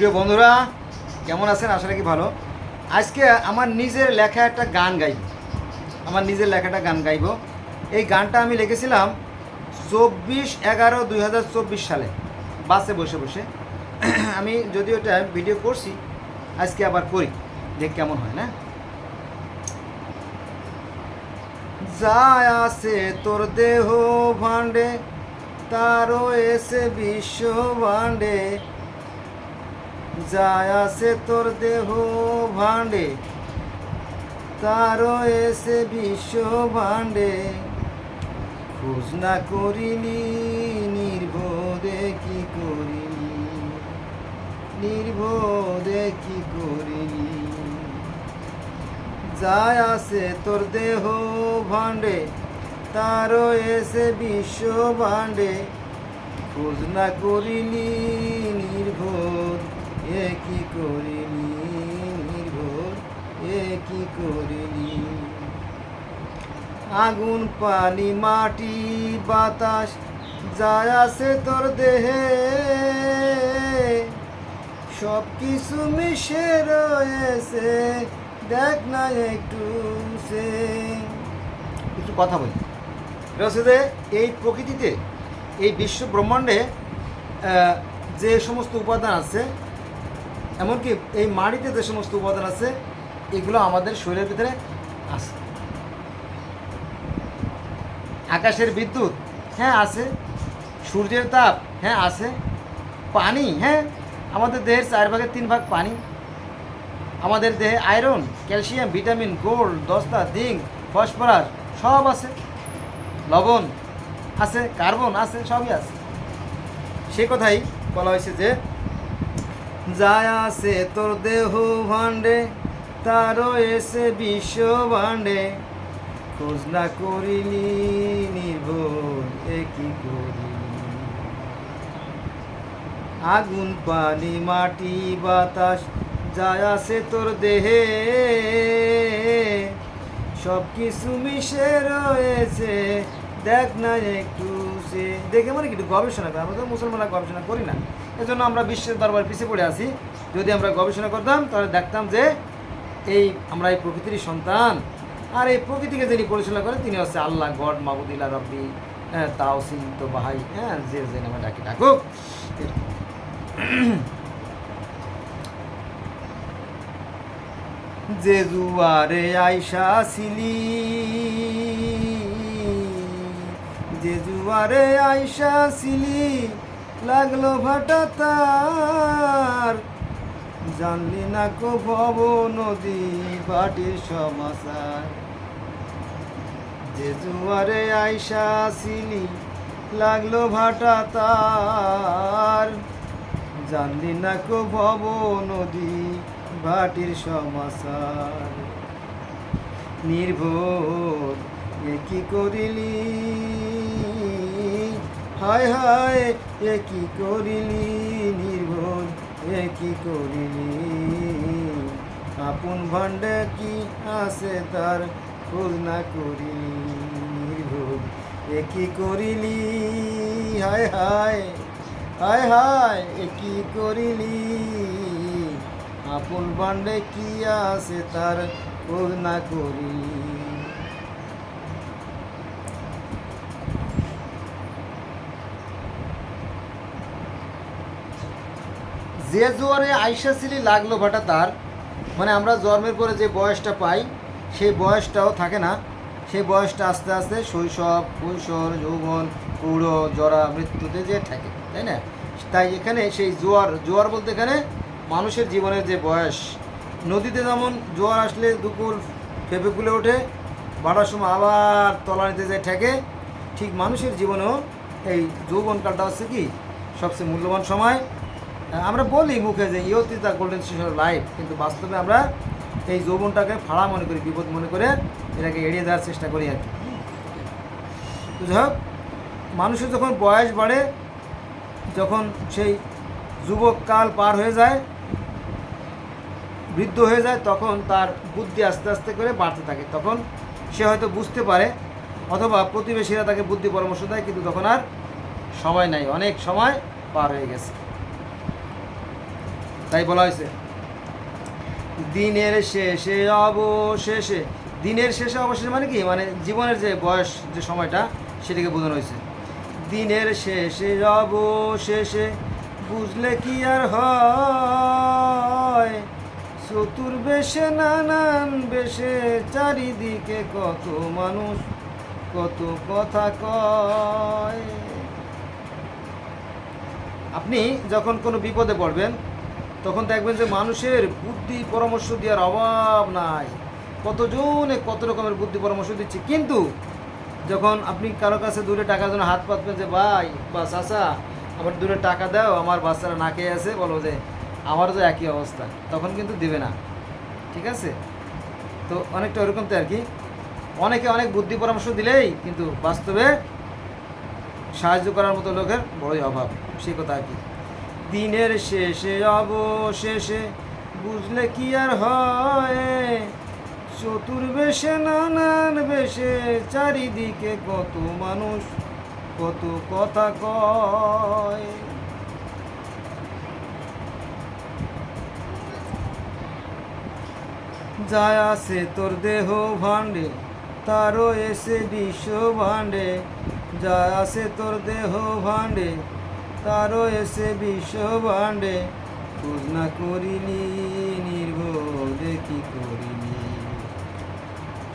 প্রিয় বন্ধুরা, কেমন আছেন? আসলে কি ভালো। আজকে আমার নিজের লেখা একটা গান গাইব। আমার নিজের লেখাটা গান গাইব। এই গানটা আমি লিখেছিলাম চব্বিশ এগারো দুই সালে। বাসে বসে বসে। আমি যদিও এটা ভিডিও করছি, আজকে আবার করি। দেখ কেমন হয়, না? যায় আছে তোর দেহ ভাণ্ডে, তারও এসে বিশ্ব ভাণ্ডে। যায় আছে তোর দেহ ভাণ্ডে। তারও এসে বিশ্ব ভাণ্ডে। খোঁজ না করিনি নির্বোধে কি করিনি নির্বোধে কি করিনি যায় আছে তোর দেহ ভাণ্ডে। তারও এসে বিশ্ব ভাণ্ডে। খোঁজ না করিনি নির্ভোর এ করিনি নির্ভোর এ করিনি আগুন, পানি, মাটি, বাতাস যায় আছে তোর দেহে সব কিছু মিশে রয়েছে, দেখ না একটু সে। একটু কথা বলি। হচ্ছে যে এই প্রকৃতিতে, এই বিশ্ব ব্রহ্মাণ্ডে যে সমস্ত উপাদান আছে এমনকি এই মাটিতে যে সমস্ত উপাদান আছে, এগুলো আমাদের শরীরের ভিতরে আছে। আকাশের বিদ্যুৎ হ্যাঁ আছে। সূর্যের তাপ হ্যাঁ আছে। পানি হ্যাঁ আমাদের দেহের চার ভাগের তিন ভাগ পানি। আমাদের দেহে আয়রন, ক্যালসিয়াম, ভিটামিন, গোল্ড, দস্তা, জিঙ্ক, ফসফরাস সব আছে। লবণ আছে, কার্বন আছে, সবই আছে। সে কথাই বলা হয়েছে যে যায় আছে তোর দেহ ভাণ্ডে, তারও এসে বিশ্ব ভাণ্ডে। খোঁজ না করিনি নির্ভর এ কি করিনি আগুন, পানি, মাটি, বাতাস, যায় আছে তোর দেহে। সব কিছু মিশে রয়েছে, দেখ না একটু সে দেখে মানে কি গবেষণা করি। আমরা তো মুসলমানরা গবেষণা করি না। এজন্য আমরা বিশ্বের দরবার পিছিয়ে পড়ে আছি। যদি আমরা গবেষণা করতাম, তাহলে দেখতাম যে এই আমরা এই প্রকৃতির সন্তান। আর এই প্রকৃতিকে যিনি পরিচালনা করেন, তিনি হচ্ছে আল্লাহ, গড মাহবুদিল্লা রব্বি হ্যাঁ তাও তো, বাহাই হ্যাঁ যে যে নামে ডাকি, ডাকুক। যে জুয়ারে আইসা ছিলি যে জুয়ারে আইসা ছিলি, লাগল ভাটা তার জানলি না কো ভব নদী বাটির সমাচার যে জুয়ারে আইসা ছিলি, লাগল ভাটা তার জানলি না কো ভব নদী ভাটির সমাচার নির্ভর এ কি করিলি। হায় হায় এ কি করিলি নির্ভর এ কি করিলি। আপন ভাণ্ডে কি আছে তার খোঁজ না করিলি নির্ভর এ কি করিলি। হায় হায় হায় হায় এ কি করিলি। আপন বান্ডে কি আছে তার খোঁজ না করি যে জোয়ারে আইসা সিলি লাগল ভাটা তার মানে আমরা জন্মের পরে যে বয়সটা পাই, সেই বয়সটাও থাকে না। সেই বয়সটা আস্তে আস্তে শৈশব, কৈশোর, যৌবন প্রৌঢ় জরা, মৃত্যুতে যে থাকে, তাই না? তাই এখানে সেই জোয়ার জোয়ার বলতে এখানে মানুষের জীবনের যে বয়স, নদীতে যেমন জোয়ার আসলে দুপুর ফেপে ফুলে ওঠে বাড়ার সময় আবার তলানিতে যায় ঠেকে, ঠিক মানুষের জীবনেও এই যৌবনকালটা হচ্ছে কি? সবচেয়ে মূল্যবান সময়। আমরা বলি মুখে যে ইয়ত দ্য গোল্ডেন স্টেশন লাইফ কিন্তু বাস্তবে আমরা এই যৌবনটাকে ফাড়া মনে করি, বিপদ মনে করে এটাকে এড়িয়ে দেওয়ার চেষ্টা করি আর কি। তো যাই হোক, মানুষের যখন বয়স বাড়ে, যখন সেই যুবক কাল পার হয়ে যায়, বৃদ্ধ হয়ে যায়, তখন তার বুদ্ধি আস্তে আস্তে করে বাড়তে থাকে। তখন সে হয়তো বুঝতে পারে, অথবা প্রতিবেশীরা তাকে বুদ্ধি পরামর্শ দেয়, কিন্তু তখন আর সময় নাই, অনেক সময় পার হয়ে গেছে। তাই বলা হয়েছে। দিনের শেষে, অবশেষে, দিনের শেষে, অবশেষে মানে কি? মানে জীবনের যে বয়স, যে সময়টা, সেটাকে বোঝানো হয়েছে। দিনের শেষে, অবশেষে বুঝলে কি আর হয়? চতুর্বেশে নানান বেশে, চারিদিকে কত মানুষ, কত কথা কয়। আপনি যখন কোনো বিপদে পড়বেন তখন দেখবেন যে মানুষের বুদ্ধি পরামর্শ দেওয়ার অভাব নাই। কতজনে কত রকমের বুদ্ধি পরামর্শ দিচ্ছে। কিন্তু যখন আপনি কারও কাছে দূরে টাকার জন্য হাত পাতবেন যে, ভাই, বা চাচা, আমার দূরে টাকা দাও, আমার বাচ্চারা না খেয়ে আছে, বলো যে, আমারও তো একই অবস্থা। তখন কিন্তু দেবে না। ঠিক আছে? তো অনেকটা ওরকম তো আর কি। অনেকে অনেক বুদ্ধি পরামর্শ দিলেই কিন্তু বাস্তবে সাহায্য করার মতো লোকের বড়ই অভাব। সেই কথা আর কি। দিনের শেষে, অবশেষে বুঝলে কি আর হয়? চতুর্বেশে, নানান বেশে, চারিদিকে কত মানুষ, কত কথা কয়। যায় আছে তোর দেহ ভাণ্ডে, তারও এসে বিশ্ব ভাণ্ডে। যায় আছে তোর দেহ ভাণ্ডে তারও এসে বিশ্ব ভাণ্ডে। খোঁজ না করিনি নির্বোধে কি করিনি।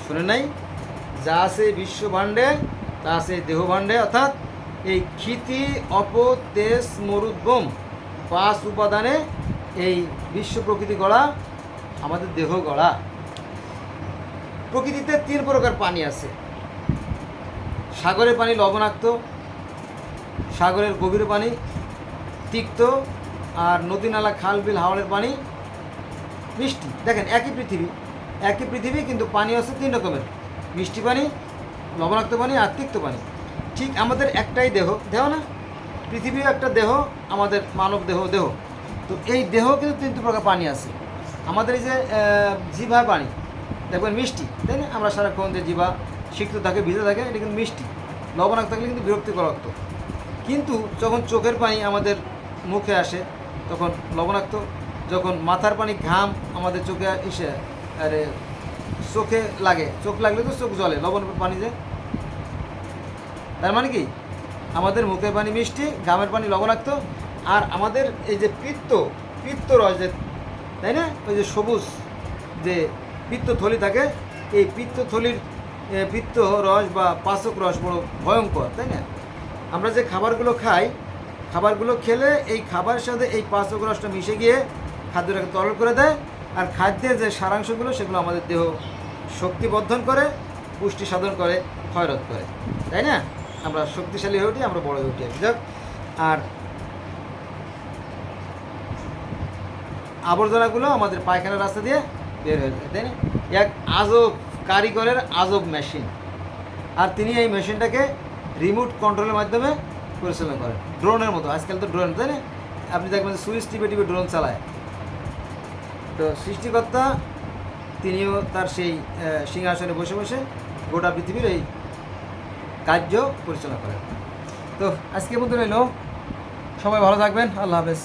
শুনে নাই? যা আছে বিশ্ব ভাণ্ডে, তা আছে দেহভাণ্ডে অর্থাৎ এই ক্ষিতি অপ তেজ মরুদ্গম পাঁচ উপাদানে এই বিশ্ব প্রকৃতি গড়া, আমাদের দেহ গড়া। প্রকৃতিতে তিন প্রকার পানি আছে। সাগরের পানি লবণাক্ত সাগরের গভীর পানি, তিক্ত আর নদী নালা খাল বিল হাওড়ের পানি, মিষ্টি। দেখেন, একই পৃথিবী একই পৃথিবী কিন্তু পানি আছে তিন রকমের। মিষ্টি পানি, লবণাক্ত পানি আর তিক্ত পানি। ঠিক আমাদের একটাই দেহ দেহ না? পৃথিবীও একটা দেহ, আমাদের মানব দেহ দেহ। তো এই দেহ কিন্তু তিন প্রকার পানি আছে। আমাদের এই যে জিভা পানি, দেখবেন মিষ্টি, তাই না? আমরা সারাক্ষণ যে জিভা সিক্ত থাকে, ভিজে থাকে, এটা কিন্তু মিষ্টি। লবণাক্ত থাকলে কিন্তু বিরক্তিকর রক্ত কিন্তু যখন চোখের পানি আমাদের মুখে আসে তখন লবণাক্ত। যখন মাথার পানি ঘাম আমাদের চোখে এসে আরে চোখে লাগে। চোখ লাগলে তো চোখ জলে লবণ পানি যে। তার মানে কি? আমাদের মুখের পানি মিষ্টি ঘামের পানি লবণাক্ত আর আমাদের এই যে পিত্ত পিত্ত রস যে তাই না? ওই যে সবুজ যে পিত্তথলি থাকে এই পিত্তথলির এ, পিত্ত রস বা পাচক রস বড় ভয়ঙ্কর তাই না? আমরা যে খাবারগুলো খাই, খাবারগুলো খেলে এই খাবারের সাথে এই পাচক রসটা মিশে গিয়ে খাদ্যটাকে তরল করে দেয় আর খাদ্যের যে সারাংশগুলো সেগুলো আমাদের দেহ শক্তি বর্ধন করে, পুষ্টি সাধন করে, ক্ষয়রোধ করে। তাই না? আমরা শক্তিশালী হয়ে উঠি, আমরা বড় হয়ে উঠি যাক, আর আবর্জনাগুলো আমাদের পায়খানার রাস্তা দিয়ে বের হয়ে যায়, তাই না? এক আজব কারিগরের আজব মেশিন আর তিনি এই মেশিনটাকে রিমোট কন্ট্রোলের মাধ্যমে পরিচালনা করে। ড্রোনের মতো, আজকাল তো ড্রোন তাই না? আপনি দেখবেন সুইচ টিপে টিপে ড্রোন চালায়। তো সৃষ্টিকর্তা, তিনিও তার সেই সিংহাসনে বসে বসে গোটা পৃথিবীর এই কার্য পরিচালনা করেন। তো আজকে মতো রইল। সবাই ভালো থাকবেন। আল্লাহ হাফেজ।